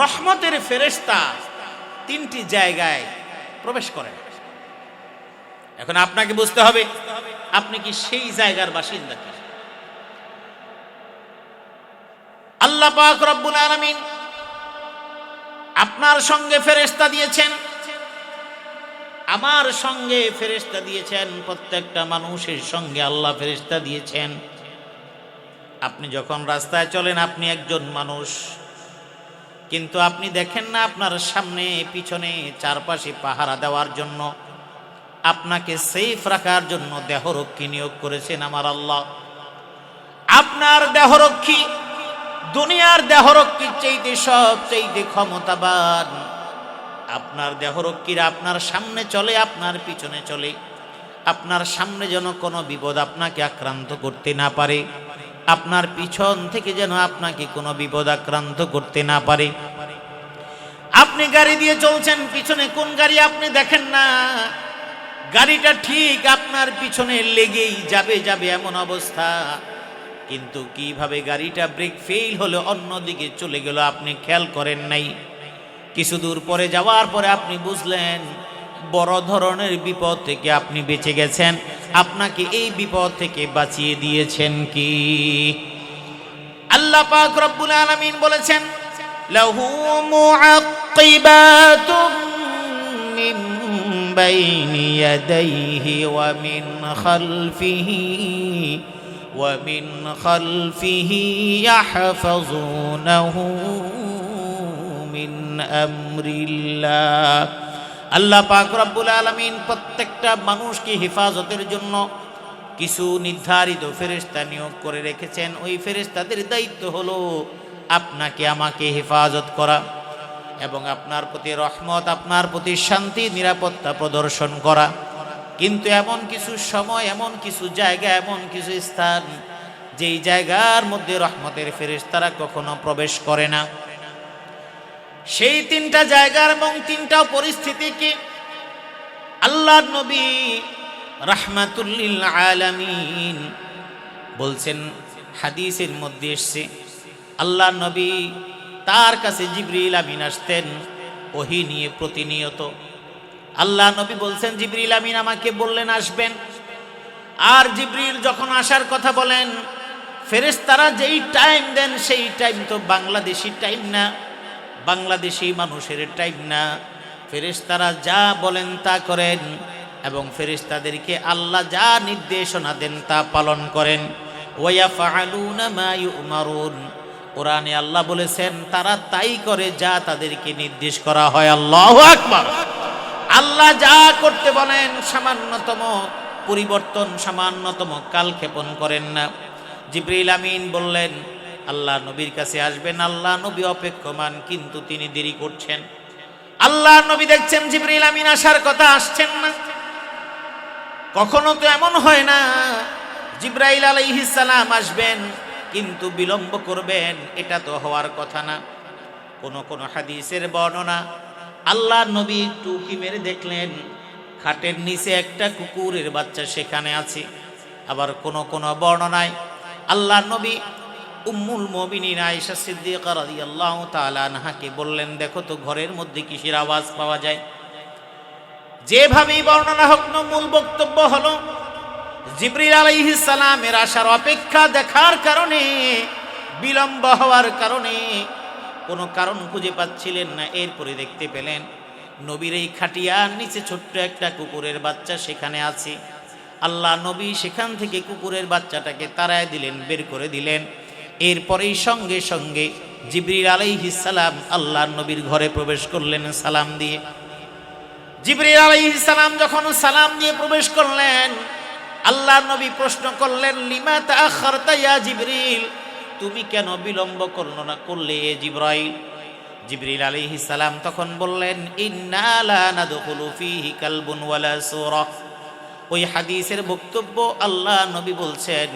রহমতের ফেরেশতা তিনটি জায়গায় প্রবেশ করেন। এখন আপনাকে বুঝতে হবে, আপনি কি সেই জায়গার বাসিন্দা কি? আল্লাহ পাক রব্বুল আলামিন আপনার সঙ্গে ফেরেশতা দিয়েছেন, আমার সঙ্গে ফেরেশতা দিয়েছেন, প্রত্যেকটা মানুষের সঙ্গে আল্লাহ ফেরেশতা দিয়েছেন। আপনি যখন রাস্তায় চলেন, আপনি একজন মানুষ। কিন্তু আপনি দেখেন না আপনার সামনে, পিছনে, চারপাশে পাহারা দেওয়ার জন্য। আপনাকে সেফ রাখার জন্য দেহরক্ষী নিয়োগ করেছেন আমার আল্লাহ। আপনার দেহরক্ষী, দুনিয়ার দেহরক্ষীর চাইতে সব চাইতে ক্ষমতাবান। আপনার দেহরক্ষীরা আপনার সামনে চলে, আপনার পিছনে চলে। আপনার সামনে যেন কোনো বিপদ আপনাকে আক্রান্ত করতে না পারে। আপনার পিছন থেকে যেন আপনাকে কোনো বিপদ আক্রান্ত করতে না পারে। আপনি গাড়ি দিয়ে চলছেন, পিছনে কোন গাড়ি আপনি দেখেন না? গাড়িটা ঠিক আপনার পিছনে লেগেই যাবে যাবে এমন অবস্থা। কিন্তু কীভাবে গাড়িটা ব্রেক ফেল হলো, অন্যদিকে চলে গেল, আপনি খেয়াল করেন নাই। কিছু দূর পরে যাওয়ার পরে আপনি বুঝলেন বড় ধরনের বিপদ থেকে আপনি বেঁচে গেছেন। আপনাকে এই বিপদ থেকে বাঁচিয়ে দিয়েছেন কি? আল্লাহ পাক রব্বুল আলামিন বলেছেন, লাহু মুআক্কিবাতুম মিন বাইনি ইয়াদাইহি ওয়া মিন খালফিহি ওয়া মিন খালফিহি ইয়াহফাযুনাহু মিন আমরিল্লাহ। আল্লাহ পাক রব্বুল আলামিন প্রত্যেকটা মানুষকে হেফাজতের জন্য কিছু নির্ধারিত ফেরেশতা নিয়োগ করে রেখেছেন। ওই ফেরেশতাদের দায়িত্ব হলো আপনাকে আমাকে হেফাজত করা এবং আপনার প্রতি রহমত, আপনার প্রতি শান্তি, নিরাপত্তা প্রদর্শন করা। কিন্তু এমন কিছু সময়, এমন কিছু জায়গা, এমন কিছু স্থান যেই জায়গার মধ্যে রহমতের ফেরেশতারা কখনো প্রবেশ করে না। সেই তিনটা জায়গার এবং তিনটা পরিস্থিতি কি? আল্লাহ নবী রাহমাতুল্লিল আলামিন বলছেন, হাদিসের মধ্যে এসছে আল্লাহ নবী তার কাছে জিবরিল আমিন আসতেন, ওহি নিয়ে প্রতিনিয়ত। আল্লাহ নবী বলছেন, জিবরিল আমিন আমাকে বললেন, আসবেন। আর জিবরিল যখন আসার কথা বলেন, ফেরেশতারা যেই টাইম দেন, সেই টাইম তো বাংলাদেশি টাইম না। বাংলাদেশি মানুষের টাইম না। ফেরেশতারা যা বলেন তা করেন এবং ফেরেশতাদেরকে আল্লাহ যা নির্দেশনা দেন তা পালন করেন। ওয়া ফাআলুনা মা কোরআনে আল্লাহ বলেছেন, তারা তাই করে যা তাদেরকে নির্দেশ করা হয়। আল্লাহ আকবার। আল্লাহ যা করতে বলেন, সামান্যতম পরিবর্তন, সামান্যতম কালক্ষেপণ করেন না। জিব্রিল আমিন বললেন আল্লাহ নবীর কাছে আসবেন, আল্লাহ নবী অপেক্ষমান, কিন্তু তিনি দেরি করছেন। আল্লাহ নবী দেখছেন জিব্রিল আমিন আসার কথা আসছেন না। কখনো তো এমন হয় না, জিব্রাইল সালাম আসবেন, কিন্তু বিলম্ব করবেন, এটা তো হওয়ার কথা না। কোন কোন হাদিসের বর্ণনা, আল্লাহ নবী টুকি মেরে দেখলেন, খাটের নিচে একটা কুকুরের বাচ্চা সেখানে আছে। আবার কোন কোন বর্ণনায়, আল্লাহ নবী উম্মুল মমিনিন আয়েশা সিদ্দিকা রাদিয়াল্লাহু তাআলা আনহাকে বললেন, দেখো তো, ঘরের মধ্যে কিসের আওয়াজ পাওয়া যায়? যেভাবেই বর্ণনা হোক, না, মূল বক্তব্য হলো, জিবরিল আলাইহিস সালামের আসার অপেক্ষা দেখার কারণে, বিলম্ব হওয়ার কারণে কোনো কারণ খুঁজে পাচ্ছিলেন না। এরপরে দেখতে পেলেন, নবীর এই খাটিয়ার নিচে ছোট্ট একটা কুকুরের বাচ্চা সেখানে আছে। আল্লাহ নবী সেখান থেকে কুকুরের বাচ্চাটাকে তাড়ায় দিলেন, বের করে দিলেন। এরপরেই সঙ্গে সঙ্গে জিবরিল আলাইহিস সালাম আল্লাহ নবীর ঘরে প্রবেশ করলেন সালাম দিয়ে। জিবরিল আলাইহিস সালাম যখন সালাম দিয়ে প্রবেশ করলেন আল্লাহ নবী প্রশ্ন করলেন, লিমা ইয়া জিবরিল? তুমি কেন বিলম্ব করল না, করলে জিব্রাইল? জিবরিল আলাইহিস সালাম তখন বললেন, ইন্না নাদখুলু ফীহি কালবুন ওয়ালা সূরা। ওই হাদিসের বক্তব্য আল্লাহ নবী বলছেন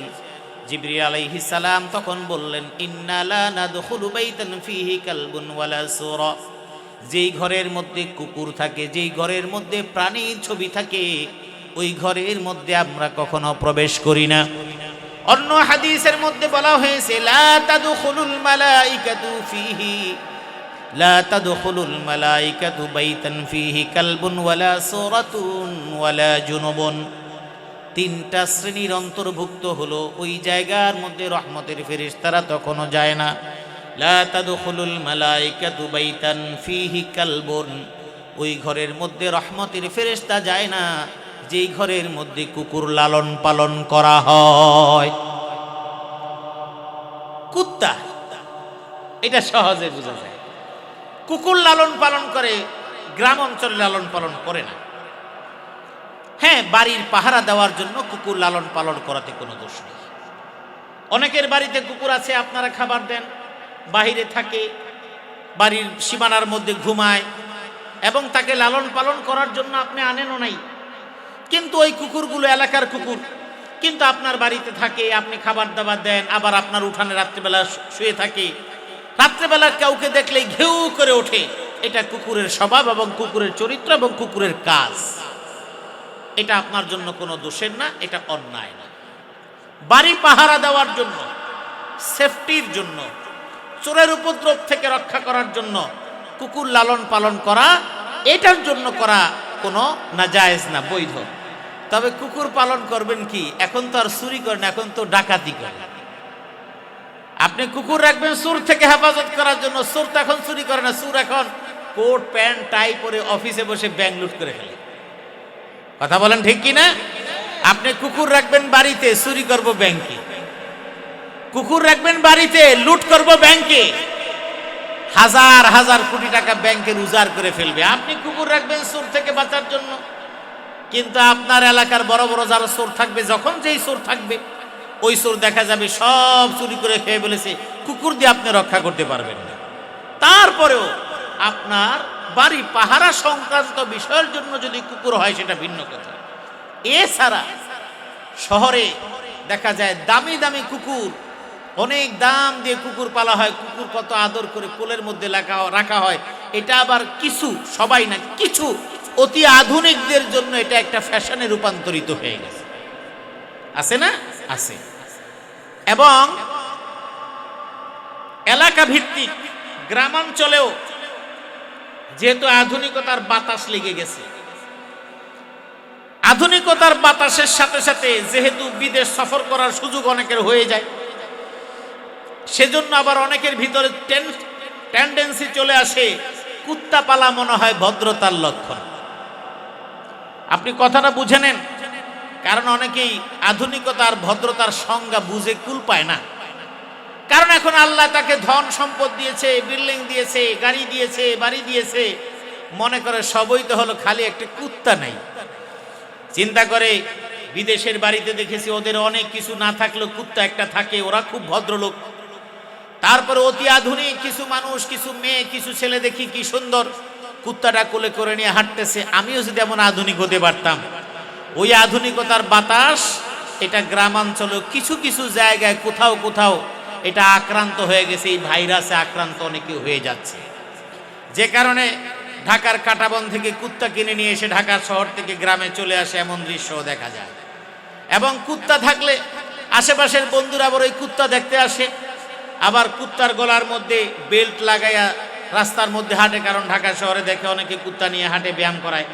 জিবরিল আলাইহিস সালাম তখন বললেন, ইন্না লা নাদখুলু বাইতান ফীহি কালবুন ওয়ালা সূরা। যেই ঘরের মধ্যে কুকুর থাকে, যেই ঘরের মধ্যে প্রাণীর ছবি থাকে, ওই ঘরের মধ্যে আমরা কখনো প্রবেশ করি না। অন্য হাদিসের মধ্যে বলা হয়েছে, লা তাদখুলুল মালাইকাতু ফীহি, লা তাদখুলুল মালাইকাতু বাইতান ফীহি কালবুন ওয়ালা সূরাতুন ওয়ালা জুনুবুন। তিনটা শ্রেণির অন্তর্ভুক্ত হলো, ওই জায়গার মধ্যে রহমতের ফেরিস ফেরেশতারা তখনও যায় না। ওই ঘরের মধ্যে রহমতের ফেরেশতা যায় না, যেই ঘরের মধ্যে কুকুর লালন পালন করা হয়। কুত্তা, এটা সহজে বোঝা যায়। কুকুর লালন পালন করে, গ্রাম অঞ্চলে লালন পালন করে না। হ্যাঁ বাড়ির পাহারা দেওয়ার জন্য কুকুর লালন পালন করাতে কোনো দোষ নেই। অনেকের বাড়িতে কুকুর আছে, আপনারা খাবার দেন, বাহিরে থাকে, বাড়ির সীমানার মধ্যে ঘুমায়, এবং তাকে লালন পালন করার জন্য আপনি আনেনও নাই। কিন্তু ওই কুকুরগুলো এলাকার কুকুর, কিন্তু আপনার বাড়িতে থাকে, আপনি খাবার দাবার দেন, আবার আপনার উঠানে রাত্রিবেলা শুয়ে থাকে। রাত্রেবেলা কাউকে দেখলে ঘেউ করে ওঠে। এটা কুকুরের স্বভাব এবং কুকুরের চরিত্র এবং কুকুরের কাজ। এটা আপনার জন্য কোনো দোষের না, এটা অন্যায় না। বাড়ি পাহারা দেওয়ার জন্য সেফটির জন্য, চোরের উপদ্রব থেকে রক্ষা করার জন্য কুকুর লালন পালন করা, এটার জন্য করা কোনো নাজায়েজ না, বৈধ। তবে কুকুর পালন করবেন কি? এখন তো আর চুরি করেন এখন তো ডাকাতি করেন। আপনি কুকুর রাখবেন সুর থেকে হেফাজত করার জন্য সুর তো এখন চুরি করে না সুর এখন কোট, প্যান্ট, টাই পরে অফিসে বসে ব্যাংক লুট করে ফেলে। কথা বলেন ঠিক কি না আপনি কুকুর রাখবেন বাড়িতে, চুরি করব ব্যাংকে। কুকুর রাখবেন বাড়িতে, লুট করব ব্যাংকে। হাজার হাজার কোটি টাকা ব্যাংকের উজাড় করে ফেলবে। আপনি কুকুর রাখবেন চোর থেকে বাঁচার জন্য। কিন্তু আপনার এলাকার বড় বড় যারা চোর থাকবে, যখন যেই চোর থাকবে, ওই চোর দেখা যাবে সব চুরি করে খেয়ে ফেলেছে। কুকুর দিয়ে আপনি রক্ষা করতে পারবেন না। তারপরেও আপনার বাড়ি পাহারা সংক্রান্ত বিষয়ের জন্য যদি কুকুর হয় সেটা ভিন্ন কথা। এছাড়া শহরে দেখা যায় দামি দামি কুকুর, অনেক দাম দিয়ে কুকুর পালা হয়, কুকুর কত আদর করে কোলের মধ্যে রাখা রাখা হয়। এটা আবার কিছু, সবাই না, কিছু অতি আধুনিকদের জন্য এটা একটা ফ্যাশনে রূপান্তরিত হয়ে গেছে। আছে না? আছে। এবং এলাকা ভিত্তিক গ্রামাঞ্চলেও যেহেতু আধুনিকতার বাতাস লেগে গেছে। আধুনিকতার বাতাসের সাথে সাথে যেহেতু বিদেশ সফর করার সুযোগ অনেকের হয়ে যায়, সেজন্য আবার অনেকের ভিতরে টেন্ডেন্সি চলে আসে কুত্তা পালা মনে হয় ভদ্রতার লক্ষণ। আপনি কথাটা বুঝে নেন, কারণ অনেকেই আধুনিকতার ভদ্রতার সংজ্ঞা বুঝে কুল পায় না। কারণ এখন আল্লাহ তাকে ধন সম্পদ দিয়েছে বিল্ডিং দিয়েছে, গাড়ি দিয়েছে, বাড়ি দিয়েছে। মনে করে সবই তো হলো খালি একটা কুত্তা নাই। চিন্তা করে বিদেশের বাড়িতে দেখেছি ওদের অনেক কিছু না থাকলেও কুত্তা একটা থাকে, ওরা খুব ভদ্রলোক। তারপরে অতি আধুনিক, কিছু মানুষ, কিছু মেয়ে, কিছু ছেলে দেখি কি সুন্দর। কুত্তাটা কোলে করে নিয়ে হাঁটতেছে। আমিও যদি এমন আধুনিক হতে পারতাম। ওই আধুনিকতার বাতাস, এটা গ্রামাঞ্চলে কিছু কিছু জায়গায় কোথাও কোথাও এটা আক্রান্ত হয়ে গেছে, এই ভাইরাসে আক্রান্ত অনেকে হয়ে যাচ্ছে। যে কারণে ঢাকার কাটাবন থেকে কুত্তা কিনে নিয়ে এসে ঢাকা শহর থেকে গ্রামে চলে আসে এমন দৃশ্য দেখা যায়। এবং কুত্তা থাকলে আশেপাশের বন্ধুরা আবার ওই কুত্তা দেখতে আসে। আবার কুত্তার গলার মধ্যে বেল্ট লাগাইয়া রাস্তার মধ্যে হাঁটে, কারণ ঢাকা শহরে দেখে অনেকে কুত্তা নিয়ে হাঁটে, ব্যায়াম করায়।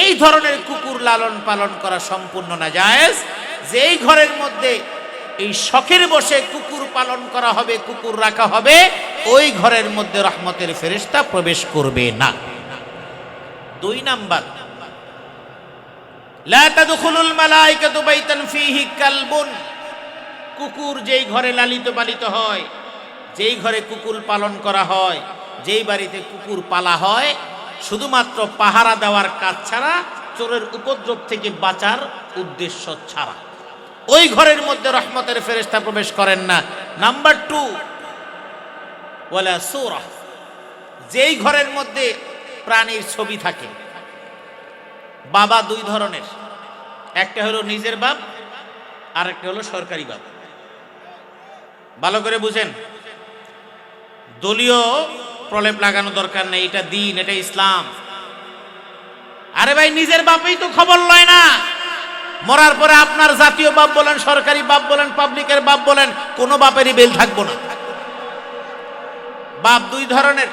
এই ধরনের কুকুর লালন পালন করা সম্পূর্ণ না জায়েজ যেই ঘরের মধ্যে এই শখের বসে কুকুর পালন করা হবে, কুকুর রাখা হবে, ওই ঘরের মধ্যে রহমতের ফেরেশতা প্রবেশ করবে না। দুই নাম্বার কুকুর যেই ঘরে লালিত পালিত হয়, যেই ঘরে কুকুর পালন করা হয়, যেই বাড়িতে কুকুর পালা হয়, শুধুমাত্র পাহারা দেওয়ার কাজ ছাড়া চোরের উপদ্রব থেকে বাঁচার উদ্দেশ্য ছাড়া। ওই ঘরের মধ্যে রহমতের ফেরেস্তা প্রবেশ করেন না। নাম্বার টু ওয়ালা সূরা। যেই ঘরের মধ্যে প্রাণীর ছবি থাকে, বাবা দুই ধরনের। একটা হলো নিজের বাপ আর একটা হলো সরকারি বাপ। ভালো করে বুঝেন। দলীয় প্রলেপ লাগানো দরকার নেই, এটা দিন, এটা ইসলাম। আরে ভাই, নিজের বাপই তো খবর লয় না। মরার পরে আপনার জাতীয় বাপ বলেন, সরকারি বাপ বলেন পাবলিকের বাপ বলেন, কোনো বাপেরই বেল থাকব না। বাপ দুই ধরনের,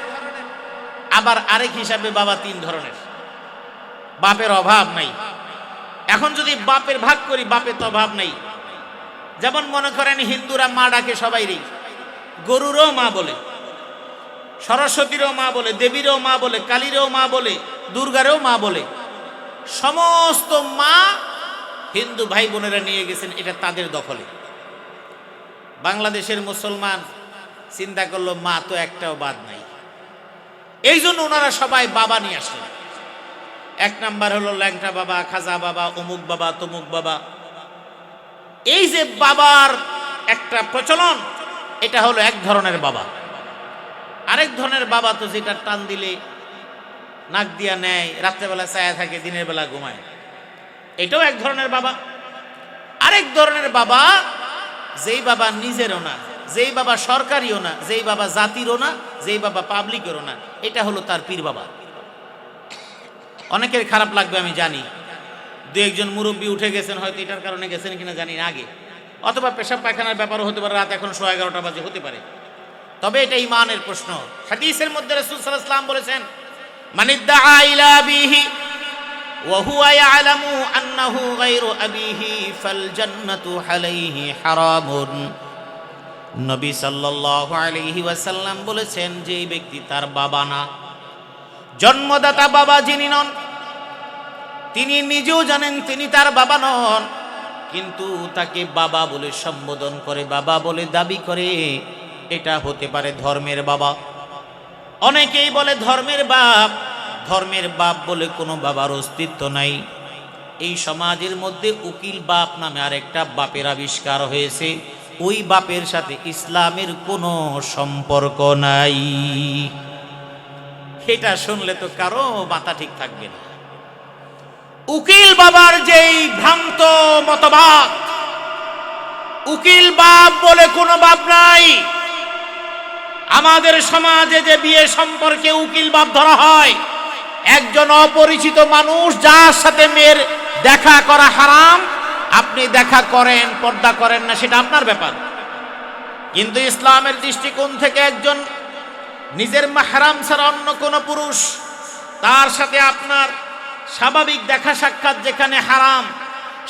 আবার আরেক হিসাবে বাবা তিন ধরনের। বাপের অভাব নাই। এখন যদি বাপের ভাগ করি, বাপের তো অভাব নেই। যেমন মনে করেন, হিন্দুরা মা ডাকে সবাইরই গরুরও মা বলে, সরস্বতীরও মা বলে, দেবীরও মা বলে, কালীরও মা বলে, দুর্গারও মা বলে। সমস্ত মা হিন্দু ভাই বোনেরা নিয়ে গেছেন, এটা তাদের দখলে। বাংলাদেশের মুসলমান চিন্তা করল, মা তো একটাও বাদ নাই। এই জন্য ওনারা সবাই বাবা নিয়ে আসলেন। এক নাম্বার হলো ল্যাংটা বাবা, খাজা বাবা, অমুক বাবা, তমুক বাবা। এই যে বাবার একটা প্রচলন, এটা হলো এক ধরনের বাবা। আরেক ধরনের বাবা তো যেটা টান দিলে, নাক দিয়া নেয়, রাত্রেবেলা ছায়া থাকে, দিনের বেলা ঘুমায়। এটাও এক ধরনের বাবা। আরেক ধরনের বাবা, যেই বাবা নিজেরও না, যেই বাবা সরকারিও না, যেই বাবা জাতিরও না, যেই বাবা পাবলিকেরও না, এটা হলো তার পীর বাবা। অনেকের খারাপ লাগবে, আমি জানি। দু একজন মুরব্বী উঠে গেছেন, হয়তো এটার কারণে গেছেন কিনা জানি না আগে। অথবা পেশাব পায়খানার ব্যাপারও হতে পারে, রাত এখন সোয়া এগারোটা বাজে, হতে পারে। তবে এটা ইমানের প্রশ্ন। হাদিসের মধ্যে রসুল ওয়াসাল্লাম বলেছেন মানিদ্দা ইলা বিহি وهو يعلم أنه غير أبيه فالجنة عليه حرام নবী সাল্লাল্লাহু আলাইহি ওয়াসাল্লাম বলেছেন যে এই ব্যক্তি তার বাবা না জন্মদাতা বাবা যিনি নন তিনি নিজেও জানেন তিনি তার বাবা নন কিন্তু তাকে বাবা বলে সম্বোধন করে বাবা বলে দাবি করে এটা হতে পারে ধর্মের বাবা অনেকেই বলে ধর্মের বাপ ধর্মের বাপ বলে কোনো বাবার অস্তিত্ব নাই। এই সমাজের মধ্যে উকিল বাপ নামে আরেকটা বাপের আবিষ্কার হয়েছে। ওই বাপের সাথে ইসলামের কোনো সম্পর্ক নাই। এটা শুনলে তো কারও মাথা ঠিক থাকবে না। উকিল বাবার যেই ভ্রান্ত মতবাদ, উকিল বাপ বলে কোনো বাপ নাই। আমাদের সমাজে যে বিয়ে সম্পর্কে উকিল বাপ ধরা হয় একজন অপরিচিত মানুষ যার সাথে মেয়ের দেখা করা হারাম, আপনি দেখা করেন, পর্দা করেন না, সেটা আপনার ব্যাপার। কিন্তু ইসলামের দৃষ্টিকোণ থেকে একজন নিজের মাহারাম ছাড়া অন্য কোনো পুরুষ, তার সাথে আপনার স্বাভাবিক দেখা সাক্ষাৎ যেখানে হারাম,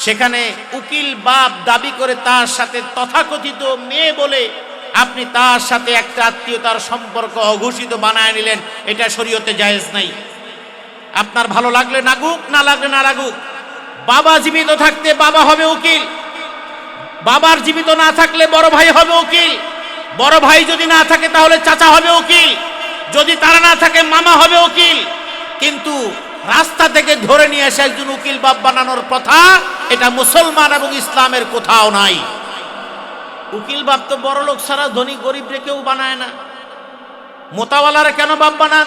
সেখানে উকিল বাপ দাবি করে তার সাথে তথাকথিত মেয়ে বলে আপনি তার সাথে একটা আত্মীয়তার সম্পর্ক অঘোষিত বানায় নিলেন, এটা শরীয়তে জায়েজ নাই। আপনার ভালো লাগলে লাগুক না লাগলে না লাগুক বাবা জীবিত থাকতে বাবা হবে উকিল। বাবার জীবিত না থাকলে বড় ভাই হবে উকিল। বড় ভাই যদি না থাকে তাহলে চাচা হবে উকিল। যদি তারা না থাকে, মামা হবে উকিল। কিন্তু রাস্তা থেকে ধরে নিয়ে এসে একজন উকিল বাপ বানানোর প্রথা, এটা মুসলমান এবং ইসলামের কোথাও নাই। উকিল বাপ তো বড় লোক ছাড়া ধনী গরিবরে কেউ বানায় না। মোতাওয়ালারা কেন বাপ বানান?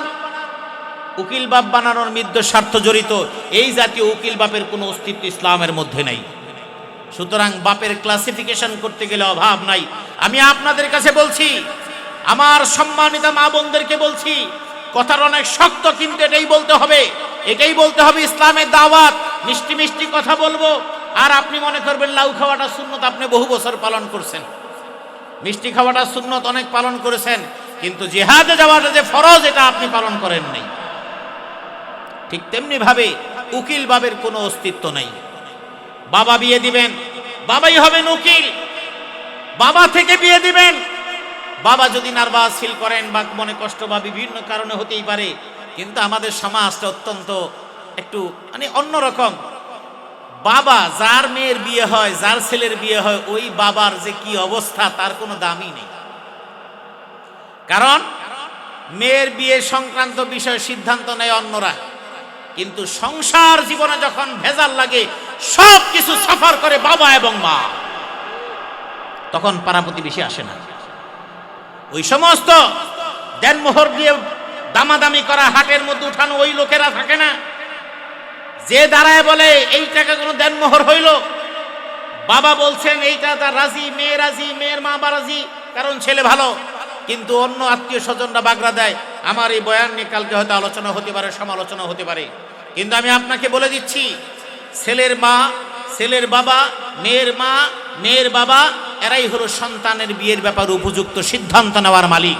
উকিল বাপ বানানোর মিদ্য স্বার্থ জড়িত। এই জাতীয় উকিল বাপের কোনো অস্তিত্ব ইসলামের মধ্যে নাই। সুতরাং বাপের ক্লাসিফিকেশন করতে গেলে অভাব নাই। আমি আপনাদের কাছে বলছি, আমার সম্মানিত মা বোনদেরকে বলছি, কথার অনেক শক্ত কিন্তু এটাই বলতে হবে। এটাই বলতে হবে ইসলামের দাওয়াত, মিষ্টি মিষ্টি কথা বলব। আর আপনি মনে করবেন লাউ খাওয়াটা শূন্যত আপনি বহু বছর পালন করছেন। মিষ্টি খাওয়াটা শূন্যত অনেক পালন করেছেন, কিন্তু জেহাদে যাওয়াটা যে ফরজ, এটা আপনি পালন করেন নাই। ঠিক তেমনি ভাবে উকিল বাবের কোনো অস্তিত্ব নাই। বাবা বিয়ে দিবেন, বাবাই হবেন উকিল। বাবা থেকে বিয়ে দিবেন। বাবা যদি নার্ভাস ফিল করেন বা মনে কষ্ট বা বিভিন্ন কারণে হতেই পারে, কিন্তু আমাদের সমাজটা অত্যন্ত একটু মানে অন্যরকম বাবা যার মেয়ের বিয়ে হয়, যার ছেলের বিয়ে হয়, ওই বাবার যে কি অবস্থা, তার কোনো দামই নেই। কারণ, মেয়ের বিয়ে সংক্রান্ত বিষয়ে সিদ্ধান্ত নেয় অন্যরা। কিন্তু সংসার জীবনে যখন ভেজাল লাগে সব কিছু সফর করে বাবা এবং মা। তখন পাড়া প্রতিবেশী আসে না। ওই সমস্ত দেনমোহর দিয়ে দামাদামি করা, হাটের মধ্যে উঠানো ওই লোকেরা থাকে না। যে দাঁড়ায় বলে এই টাকা কোনো দেনমোহর হইল? বাবা বলছেন, এইটা তার রাজি, মেয়ে রাজি, মেয়ের মা বা রাজি, কারণ ছেলে ভালো। কিন্তু অন্য আত্মীয় স্বজনরা বাগড়া দেয়, আমার এই বয়ান নিয়ে কালকে হয়তো আলোচনা হতে পারে, সমালোচনা হতে পারে। কিন্তু আমি আপনাকে বলে দিচ্ছি, ছেলের মা, ছেলের বাবা, মেয়ের মা, মেয়ের বাবা, এরাই হলো সন্তানের বিয়ের ব্যাপারে উপযুক্ত সিদ্ধান্ত নেওয়ার মালিক।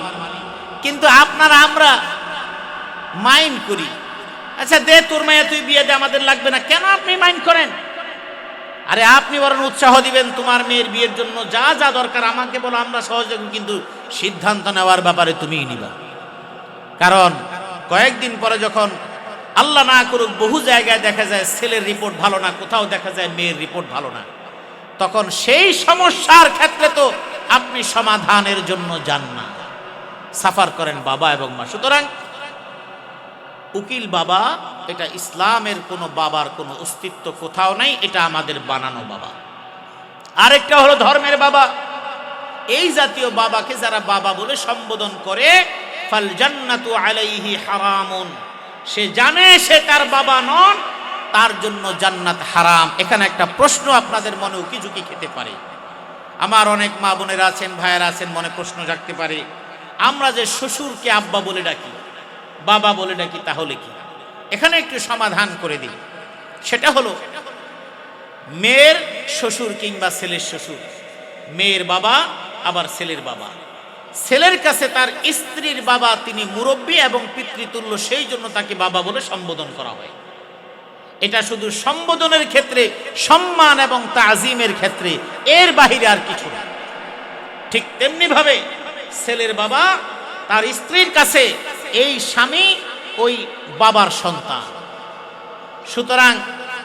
কিন্তু আপনারা, আমরা মাইন্ড করি। আচ্ছা দে তোর মায়া, তুই বিয়ে দে, আমাদের লাগবে না। কেন আপনি মাইন্ড করেন? আরে আপনি বরং উৎসাহ দিবেন, তোমার মেয়ের বিয়ের জন্য যা যা দরকার, আমাকে বলো, আমরা সহযোগ কিন্তু সিদ্ধান্ত নেওয়ার ব্যাপারে তুমিই নিবা। কারণ, কয়েকদিন পরে যখন আল্লাহ না করুক, বহু জায়গায় দেখা যায় ছেলের রিপোর্ট ভালো না, কোথাও দেখা যায় মেয়ের রিপোর্ট ভালো না। তখন সেই সমস্যার ক্ষেত্রে তো আপনি সমাধানের জন্য যান না। সাফার করেন বাবা এবং মা। সুতরাং উকিল বাবা, এটা ইসলামের কোনো বাবার কোনো অস্তিত্ব কোথাও নাই, এটা আমাদের বানানো বাবা। আরেকটা হলো ধর্মের বাবা। এই জাতীয় বাবাকে যারা বাবা বলে সম্বোধন করে, ফাল জান্নাতু আলাইহি হারামুন। সে জানে সে তার বাবা নন, তার জন্য জান্নাত হারাম। এখানে একটা প্রশ্ন আপনাদের মনে উকিঝুঁকি খেতে পারে? আমার অনেক মা বোনেরা আছেন, ভাইয়েরা আছেন, মনে প্রশ্ন জাগতে পারে। আমরা যে শ্বশুরকে আব্বা বলে ডাকি, বাবা বলে ডাকি, তাহলে কি? এখানে একটু সমাধান করে দিই। সেটা হলো, মেয়ের শ্বশুর কিংবা ছেলের শ্বশুর, মেয়ের বাবা, আবার ছেলের বাবা। ছেলের কাছে তার স্ত্রীর বাবা তিনি মুরব্বী এবং পিতৃতুল্য, সেই জন্য তাকে বাবা বলে সম্বোধন করা হয়। এটা শুধু সম্বোধনের ক্ষেত্রে, সম্মান এবং তাজিমের ক্ষেত্রে, এর বাহিরে আর কিছু না। ঠিক তেমনি ভাবে ছেলের বাবা তার স্ত্রীর কাছে এই স্বামী ওই বাবার সন্তান। সুতরাং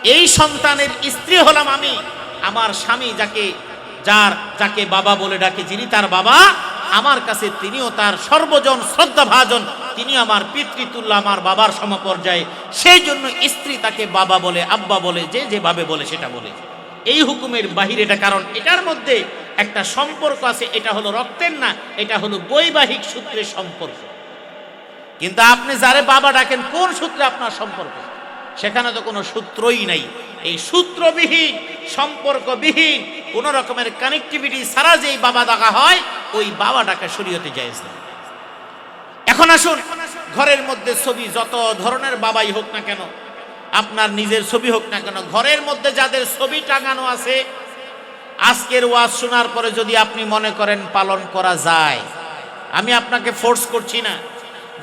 এই সন্তানের স্ত্রী হলাম আমি, আমার স্বামী যাকে, যার, যাকে বাবা বলে ডাকে, যিনি তার বাবা আমার কাছে তিনিও তার সর্বজন শ্রদ্ধাভাজন তিনি আমার পিতৃতুল্য আমার বাবার সমপর্যায়ে। সেই জন্য স্ত্রী তাকে বাবা বলে, আব্বা বলে, যে যেভাবে বলে সেটা বলে। এই হুকুমের বাহিরে এটা কারণ এটার মধ্যে একটা সম্পর্ক আছে, এটা হলো রক্তের না, এটা হলো বৈবাহিক সূত্রের সম্পর্ক। কিন্তু আপনি যারে বাবা ডাকেন, কোন সূত্রে আপনার সম্পর্ক? সেখানে তো কোনো সূত্রই নাই। এই সূত্রবিহীন, সম্পর্কবিহীন, কোন রকমের কানেক্টিভিটি ছাড়া যেই বাবা ডাকা হয়, ওই বাবা ডাকা শরীয়তে না এখন আসুন, ঘরের মধ্যে ছবি, যত ধরনের বাবাই হোক না কেন, আপনার নিজের ছবি হোক না কেন, ঘরের মধ্যে যাদের ছবি টাঙানো আছে, আজকের ওয়াজ শোনার পরে যদি আপনি মনে করেন পালন করা যায়, আমি আপনাকে ফোর্স করছি না।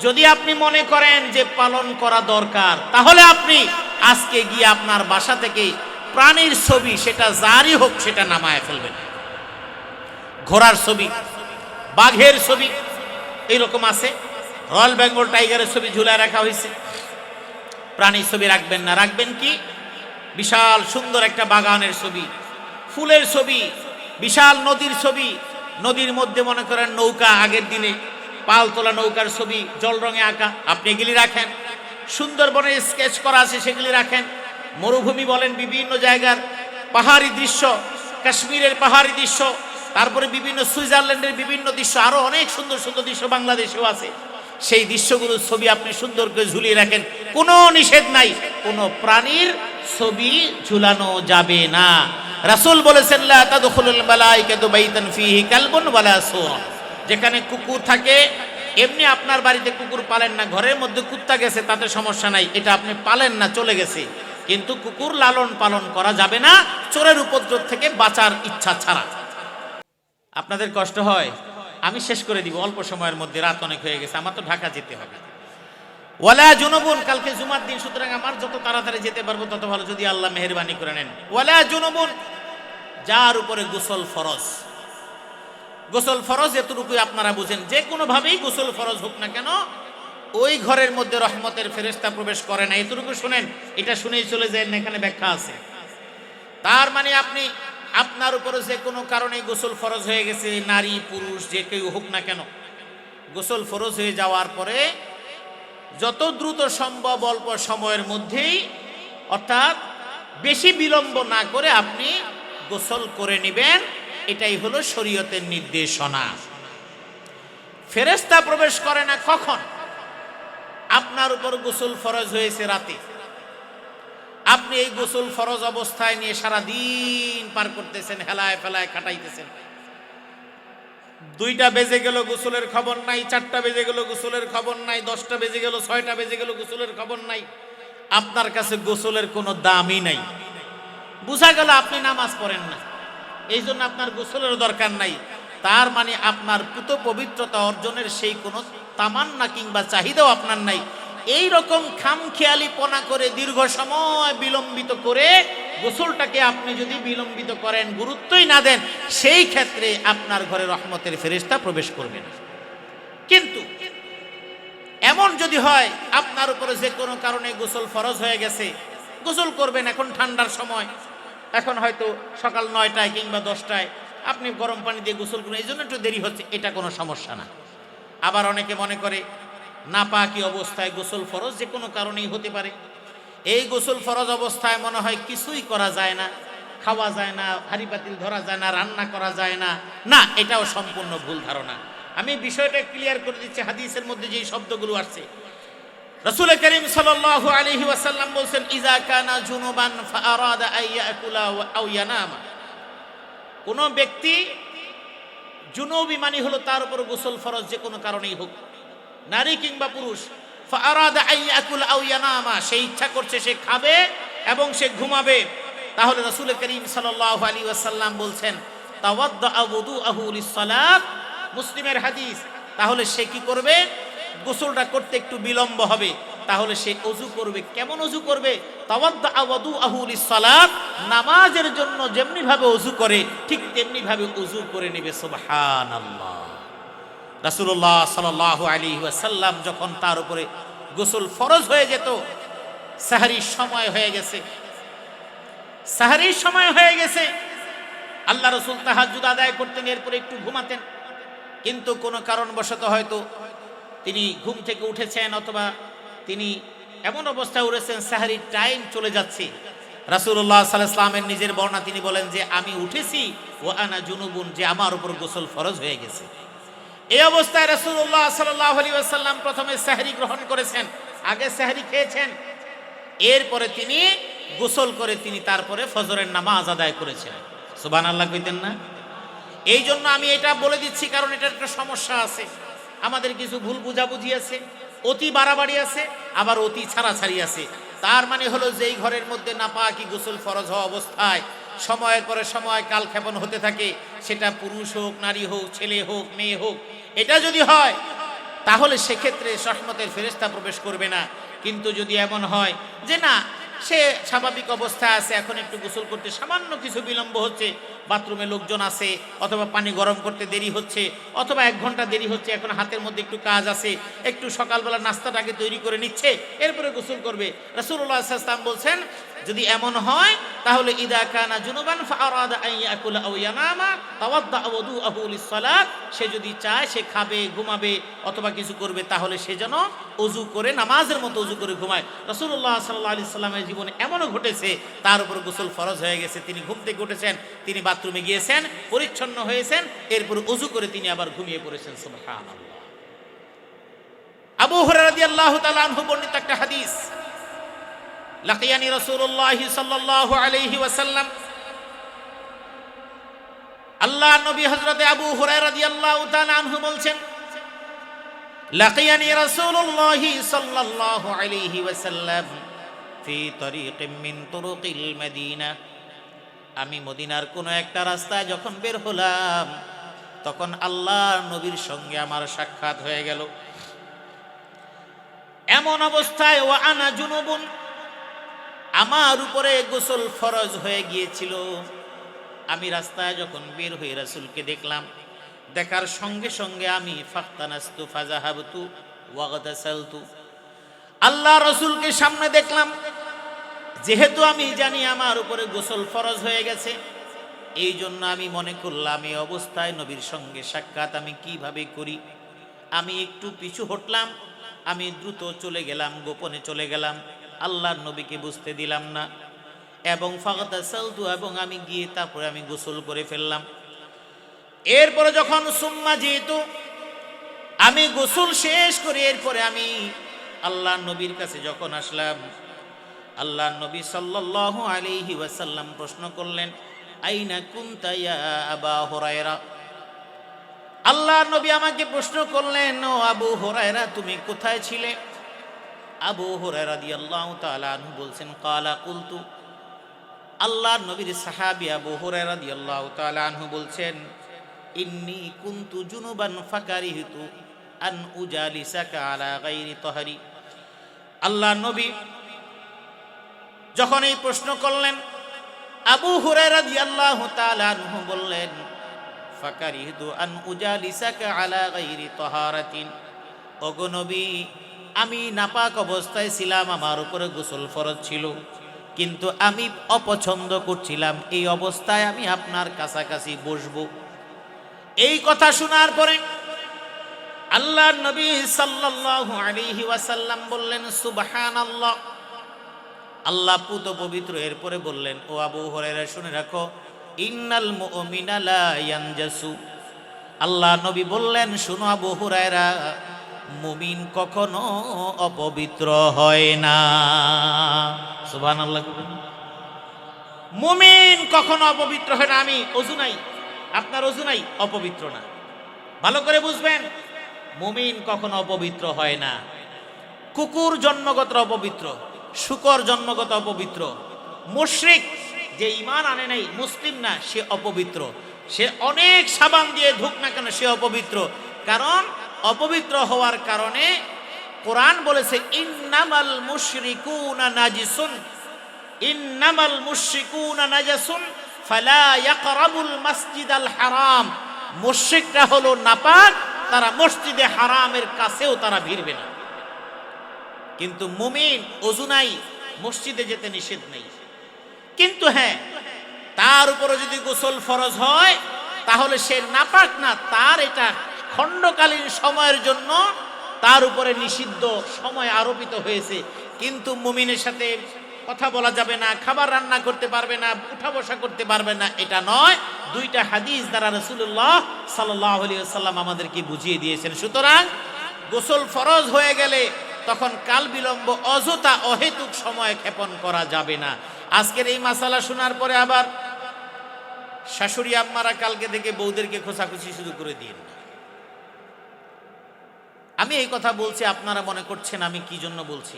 যদি আপনি মনে করেন যে পালন করা দরকার, তাহলে আপনি আজকে গিয়ে আপনার বাসা থেকে প্রাণীর ছবি, সেটা যারই হোক সেটা নামায় ফেলবেন। ঘোড়ার ছবি, বাঘের ছবি এইরকম আছে। রয়্যাল বেঙ্গল টাইগারের ছবি ঝুলায় রাখা হয়েছে। প্রাণীর ছবি রাখবেন না। রাখবেন কি? বিশাল সুন্দর একটা বাগানের ছবি। ফুলের ছবি, বিশাল নদীর ছবি। নদীর মধ্যে মনে করেন নৌকা আগের দিনে পাল তোলা নৌকার ছবি জল রঙে আঁকা। আপনি এগুলি রাখেন। সুন্দরবনে স্কেচ করা আছে, সেগুলি রাখেন। মরুভূমি বলেন বিভিন্ন জায়গার পাহাড়ি দৃশ্য, কাশ্মীরের পাহাড়ি দৃশ্য, তারপরে বিভিন্ন সুইজারল্যান্ডের বিভিন্ন দৃশ্য, আরও অনেক সুন্দর সুন্দর দৃশ্য বাংলাদেশেও আছে। সেই দৃশ্যগুলোর ছবি আপনি সুন্দর করে ঝুলিয়ে রাখেন। কোনো নিষেধ নাই, কোনো প্রাণীর ছবি ঝুলানো যাবে না। রাসূল বলেছেন যেখানে কুকুর থাকে এমনি আপনার বাড়িতে কুকুর পালেন না, ঘরের মধ্যে কুত্তা গেছে, তাতে সমস্যা নাই, এটা আপনি পালেন না, চলে গেছে। কিন্তু কুকুর লালন পালন করা যাবে না, চোরের উপদ্রব থেকে বাঁচার ইচ্ছা ছাড়া। আপনাদের কষ্ট হয়? আমি শেষ করে দিব, অল্প সময়ের মধ্যে, রাত অনেক হয়ে গেছে, আমার তো ঢাকা যেতে হবে। ওয়ালা জুনুবুন, কালকে জুমার দিন, সুতরাং আমার যত তাড়াতাড়ি যেতে পারব, তত ভালো, যদি আল্লাহ মেহেরবানি করে নেন। ওয়ালা জুনুবুন, যার উপরে গোসল ফরজ। গোসল ফরজ এতটুকু আপনারা বুঝেন। যে কোনোভাবেই গোসল ফরজ হোক না কেন, ওই ঘরের মধ্যে রহমতের ফেরেস্তা প্রবেশ করে না। এতটুকু শুনেন, এটা শুনেই চলে যায় এখানে ব্যাখ্যা আছে। তার মানে আপনি, আপনার উপরে যে কোনো কারণে গোসল ফরজ হয়ে গেছে, নারী, পুরুষ, যে কেউ হোক না কেন, গোসল ফরজ হয়ে যাওয়ার পরে যত দ্রুত সম্ভব অল্প সময়ের মধ্যেই, অর্থাৎ বেশি বিলম্ব না করে আপনি গোসল করে নেবেন। এটাই হলো শরীয়তের নির্দেশনা। ফেরেস্তা প্রবেশ করে না কখন? আপনার উপর গোসল ফরজ হয়েছে রাতে। আপনি এই গোসল ফরজ অবস্থায় নিয়ে সারা দিন পার করতেছেন, হেলায় ফেলায় কাটাইতেছেন দুইটা বেজে গেল গোসলের খবর নাই, চারটা বেজে গেল গোসলের খবর নাই, দশটা বেজে গেল, ছয়টা বেজে গেল গোসলের খবর নাই। আপনার কাছে গোসলের কোনো দামই নাই। বুঝা গেল আপনি নামাজ পড়েন না। এই জন্য আপনার গোসলের দরকার নাই। তার মানে আপনার পুত পবিত্রতা অর্জনের সেই কোনো তামান্না কিংবা চাহিদাও আপনার নাই। এই রকম খামখেয়ালিপনা করে দীর্ঘ সময় বিলম্বিত করে গোসলটাকে আপনি যদি বিলম্বিত করেন, গুরুত্বই না দেন, সেই ক্ষেত্রে আপনার ঘরে রহমতের ফেরেশতা প্রবেশ করবে না। কিন্তু এমন যদি হয়, আপনার উপরে যে কোনো কারণে গোসল ফরজ হয়ে গেছে, গোসল করবেন এখন ঠান্ডার সময়। এখন হয়তো সকাল নয়টায় কিংবা দশটায় আপনি গরম পানি দিয়ে গোসল করুন এই জন্য একটু দেরি হচ্ছে, এটা কোনো সমস্যা না। আবার অনেকে মনে করে না নাপাকি অবস্থায় গোসল ফরজ যে কোনো কারণেই হতে পারে। এই গোসল ফরজ অবস্থায় মনে হয় কিছুই করা যায় না, খাওয়া যায় না, হাড়ি পাতিল ধরা যায় না, রান্না করা যায় না। না, এটাও সম্পূর্ণ ভুল ধারণা। আমি বিষয়টা ক্লিয়ার করে দিচ্ছি, হাদিসের মধ্যে যেই শব্দগুলো আসছে রসুল করিম সাল্লাল্লাহু আলাইহি ওয়াসাল্লাম বলছেন ইজা কানা জুনুবান ফাআরাদা আইয়াকুলা আও ইয়ানামা। কোন ব্যক্তি জুনুবি মানি হলো তার উপর গোসল ফরজ যে কোনো কারণেই হোক। নারী কিংবা পুরুষ, ফাআরাদা আইয়াকুলা আও ইয়ানামা, সে ইচ্ছা করছে সে খাবে এবং সে ঘুমাবে। তাহলে রসুল করিম সাল্লাল্লাহু আলাইহি ওয়াসাল্লাম বলছেন, তাওয়াদ্দা আবুদুআহু লিস-সালাত মুসলিমের হাদিস, তাহলে সে কি করবে? গোসলটা করতে একটু বিলম্ব হবে, তাহলে সে অজু করবে। কেমন অজু করবে? নামাজের জন্য যেমনি ভাবে অজু করে, ঠিক তেমনি ভাবে অজু করে নেবে, সুবহানাল্লাহ। রাসূলুল্লাহ সাল্লাল্লাহু আলাইহি ওয়াসাল্লাম যখন তার উপরে গোসল ফরজ হয়ে যেত, সাহারির সময় হয়ে গেছে। সাহারির সময় হয়ে গেছে। আল্লাহ রসুল তাহাজুদ আদায় করতেন, এরপরে একটু ঘুমাতেন। কিন্তু কোনো কারণবশত হয়তো তিনি ঘুম থেকে উঠেছেন অথবা তিনি এমন অবস্থায় উঠেছেন সাহারির টাইম চলে যাচ্ছে। রাসুল্লাহ সাল্লাহামের নিজের বর্ণা তিনি বলেন যে, আমি উঠেছি ও আনা জুনুবুন, যে আমার উপর গোসল ফরজ হয়ে গেছে। এই অবস্থায় রাসুল্লাহ সাল্লাহ প্রথমে সাহারি গ্রহণ করেছেন, আগে সাহারি খেয়েছেন। এরপরে তিনি গোসল করে তিনি তারপরে ফজরের নামাজ আদায় করেছেন সুবান আল্লাহ কইতেন না? এই জন্য আমি এটা বলে দিচ্ছি, কারণ এটার একটা সমস্যা আছে। আমাদের কিছু ভুল বুঝাবুঝি আছে, অতি বাড়াবাড়ি আছে, আবার অতি ছাড়াছাড়ি আছে। তার মানে হলো যেই ঘরের মধ্যে না নাপাকি গোসল ফরজ হওয়া অবস্থায় সময়ের পরে সময় কালক্ষেপণ হতে থাকে, সেটা পুরুষ হোক, নারী হোক, ছেলে হোক, মেয়ে হোক, এটা যদি হয়, তাহলে সেক্ষেত্রে সসমতের ফেরেস্তা প্রবেশ করবে না। কিন্তু যদি এমন হয় যে না সে স্বাভাবিক অবস্থায় আছে, এখন একটু গোসল করতে সামান্য কিছু বিলম্ব হচ্ছে, বাথরুমে লোকজন আছে, অথবা পানি গরম করতে দেরি হচ্ছে, অথবা এক ঘণ্টা দেরি হচ্ছে, এখন হাতের মধ্যে একটু কাজ আছে, একটু সকালবেলা নাস্তাটাকে তৈরি করে নিচ্ছে, এরপরে গোসল করবে। রসুল্লাহ সাল্লাম বলছেন যদি এমন হয়, তাহলে ইদা কানা জুনুবান ফাআরাদা আন ইয়াকুলা আও ইয়ানামা তাওয়াদ্দা ওযুআহু লিস-সালাত, সে যদি চায়, সে খাবে, ঘুমাবে অথবা কিছু করবে, তাহলে সে যেন অজু করে, নামাজের মতো অজু করে ঘুমায়। রাসূলুল্লাহ সাল্লাল্লাহু আলাইহি সাল্লামের জীবনে এমনও ঘটেছে, তার উপর গোসল ফরজ হয়ে গেছে, তিনি ঘুম থেকে উঠেছেন, তিনি বাথরুমে গিয়েছেন, পরিচ্ছন্ন হয়েছেন, এরপর অজু করে তিনি আবার ঘুমিয়ে পড়েছেন, সুবহানাল্লাহ। আবু হুরায়রা রাদিয়াল্লাহু তাআলা আনহু বর্ণিত একটা হাদিস লাকিয়ানি রাসূলুল্লাহ সাল্লাল্লাহু আলাইহি ওয়াসাল্লাম। আল্লাহ নবী হযরতে আবু হুরায়রা রাদিয়াল্লাহু তাআলা আনহু বলছেন, লাকিয়ানি রাসূলুল্লাহ সাল্লাল্লাহু আলাইহি ওয়াসাল্লাম ফি তরিকিম মিন তুরুকিল মদিনা। আমি মদিনার কোনো একটা রাস্তায় যখন বের হলাম, তখন আল্লাহ নবীর সঙ্গে আমার সাক্ষাৎ হয়ে গেল। এমন অবস্থায় ও আনা জুনুবুন আমার উপরে গোসল ফরজ হয়ে গিয়েছিল। আমি রাস্তায় যখন বের হয়ে রাসুলকে দেখলাম, দেখার সঙ্গে সঙ্গে আমি ফাখতানাস্তু ফাজাহাবতু ওয়াগদাসালতু আল্লাহ রসুলকে সামনে দেখলাম, যেহেতু আমি জানি আমার উপরে গোসল ফরজ হয়ে গেছে এই জন্য আমি মনে করলাম, এই অবস্থায় নবীর সঙ্গে সাক্ষাৎ আমি কীভাবে করি? আমি একটু পিছু হটলাম, আমি দ্রুত চলে গেলাম, গোপনে চলে গেলাম। আল্লাহর নবীকে বুঝতে দিলাম না। এবং ফাগতা সাউদু এবং আমি গিয়ে তারপরে আমি গোসল করে ফেললাম। এরপরে যখন সুম্মা যেহেতু আমি গোসল শেষ করে এরপরে আমি আল্লাহ নবীর কাছে যখন আসলাম আল্লাহ নবী সাল্লাল্লাহু আলাইহি ওয়াসাল্লাম প্রশ্ন করলেন, আইনা কুনতা ইয়া আবা হুরায়রা? আল্লাহ নবী আমাকে প্রশ্ন করলেন, ও আবু হুরায়রা, তুমি কোথায় ছিলে? আবু হুরায়রা রাদিয়াল্লাহু তাআলা আনহু বলছেন, কালা কুলতু। আল্লাহর নবীর সাহাবী আবু হুরায়রা রাদিয়াল্লাহু তাআলা আনহু বলছেন, ইন্নী কুনতু জুনুবান ফাকারিহতু আন উজালিসাকা আলা গায়রি তাহরি। আল্লাহ নবী যখন এই প্রশ্ন করলেন, আবু হুরায়রা রাদিয়াল্লাহু তাআলা আনহু বললেন, ফাকারিহতু আন উজালিসাকা আলা গায়রি তাহারাতিন। ওগো নবী আমি নাপাক অবস্থায় ছিলাম, আমার উপরে গোসল ফরজ ছিল। কিন্তু আমি অপছন্দ করছিলাম, এই অবস্থায় আমি আপনার কাছাকাছি বসবো। এই কথা শোনার পরে আল্লাহ নবী সাল্লাল্লাহু আলাইহি ওয়াসাল্লাম বললেন, সুবহানাল্লাহ। আল্লাহ পুত পবিত্র এরপরে বললেন, ও আবু হরাইরা শুনে রাখো, ইন্নাল মুমিনা লা ইয়ানজাসু। আল্লাহ নবী বললেন, শুনো আবু হুরায়রা মুমিন কখনো অপবিত্র হয় না। সুবহানাল্লাহ মুমিন কখনো অপবিত্র হয় না। আমি অজু নাই, আপনার অজু নাই, অপবিত্র না। ভালো করে বুঝবেন, মুমিন কখনো অপবিত্র হয় না। কুকুর জন্মগত অপবিত্র, শুকর জন্মগত অপবিত্র। মুশরিক যে ইমান আনে নাই, মুসলিম না, সে অপবিত্র। সে অনেক সাবান দিয়ে ধুক না কেন, সে অপবিত্র। কারণ অপবিত্র হওয়ার কারণে কোরআন বলেছে, ইন্নামাল মুশরিকুনা নাজিসুন। ইন্নামাল মুশরিকুনা নাজাসুন, ফালা ইয়াকরাবুল মাসজিদাল হারাম। মুশরিকরা হলো নাপাক, তারা মসজিদে হারামের কাছেও তারা ভিড়বে না। কিন্তু মুমিন অজু নাই, মসজিদে যেতে নিষেধ নেই। কিন্তু হ্যাঁ তার উপরে যদি গোসল ফরজ হয়, তাহলে সে নাপাক না, তার এটা খণ্ডকালীন সময়ের জন্য তার উপরে নিষিদ্ধ সময় আরোপিত হয়েছে। কিন্তু মুমিনের সাথে কথা বলা যাবে না, খাবার রান্না করতে পারবে না, উঠা বসা করতে পারবে না, এটা নয়। দুইটা হাদিস দ্বারা রসুল্লাহ সাল্লাহ সাল্লাম আমাদেরকে বুঝিয়ে দিয়েছেন। সুতরাং গোসল ফরজ হয়ে গেলে তখন কাল বিলম্ব অযথা অহেতুক সময় ক্ষেপণ করা যাবে না। আজকের এই মাসালা শোনার পরে আবার শাশুড়ি আম্মারা কালকে থেকে বৌদেরকে খোঁচাখুচি শুরু করে না আমি এই কথা বলছি, আপনারা মনে করছেন আমি কি জন্য বলছি?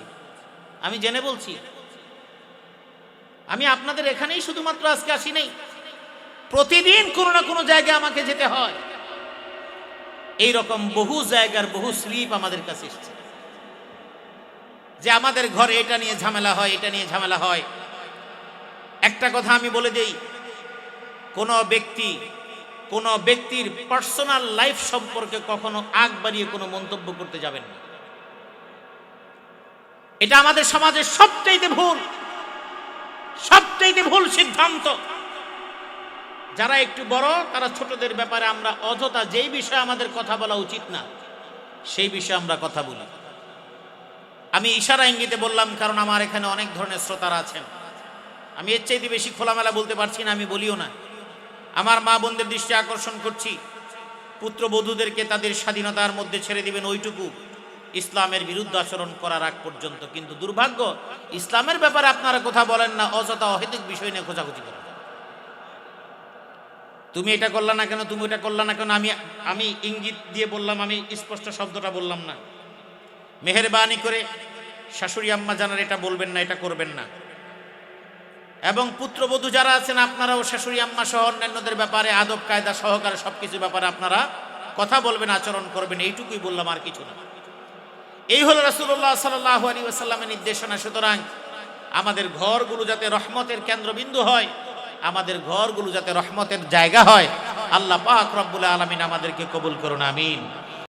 আমি জেনে বলছি। আমি আপনাদের এখানেই শুধুমাত্র আজকে আসি নেই। প্রতিদিন কোনো না কোনো জায়গায় আমাকে যেতে হয়। এই রকম বহু জায়গার বহু স্লিপ আমাদের কাছে এসছে। যে আমাদের ঘরে এটা নিয়ে ঝামেলা হয়, এটা নিয়ে ঝামেলা হয়। একটা কথা আমি বলে দেই, কোনো ব্যক্তি কোনো ব্যক্তির পার্সোনাল লাইফ সম্পর্কে কখনো আগ বাড়িয়ে কোনো মন্তব্য করতে যাবেন না। এটা আমাদের সমাজের সবচাইতে ভুল সবচাইতে ভুল সিদ্ধান্ত। যারা একটু বড়, তারা ছোটদের ব্যাপারে আমরা অযথা যেই বিষয়ে আমাদের কথা বলা উচিত না, সেই বিষয়ে আমরা কথা বলি। আমি ইশারা ইঙ্গিতে বললাম, কারণ আমার এখানে অনেক ধরনের শ্রোতারা আছেন। আমি এর চাইতে বেশি খোলামেলা বলতে পারছি না, আমি বলিও না। আমার মা বোনদের দৃষ্টি আকর্ষণ করছি। পুত্রবধূদেরকে তাদের স্বাধীনতার মধ্যে ছেড়ে দিবেন ওইটুকু। ইসলামের বিরুদ্ধে আচরণ করার আগ পর্যন্ত। কিন্তু দুর্ভাগ্য, ইসলামের ব্যাপারে আপনারা কথা বলেন না, অযথা অহেতুক বিষয় নিয়ে খোঁজাখুঁজি করেন। তুমি এটা করলা না কেন, তুমি এটা করলা না কেন, আমি আমি ইঙ্গিত দিয়ে বললাম, আমি স্পষ্ট শব্দটা বললাম না। মেহরবানি করে শাশুড়ি আম্মা জানার এটা বলবেন না, এটা করবেন না। এবং পুত্রবধূ যারা আছেন, আপনারাও শাশুড়ি, আম্মা সহ অন্যান্যদের ব্যাপারে আদব, কায়দা সহকারে সব কিছু ব্যাপারে আপনারা কথা বলবেন, আচরণ করবেন, এইটুকুই বললাম আর কিছু না। এই হলো রাসুল্লাহ সাল্লাহ আলী আসাল্লামের নির্দেশনা। সুতরাং আমাদের ঘরগুলো যাতে রহমতের কেন্দ্রবিন্দু হয়, আমাদের ঘরগুলো যাতে রহমতের জায়গা হয়, আল্লাহ পাক রব্বুল আলমিন আমাদেরকে কবুল করুন, আমিন।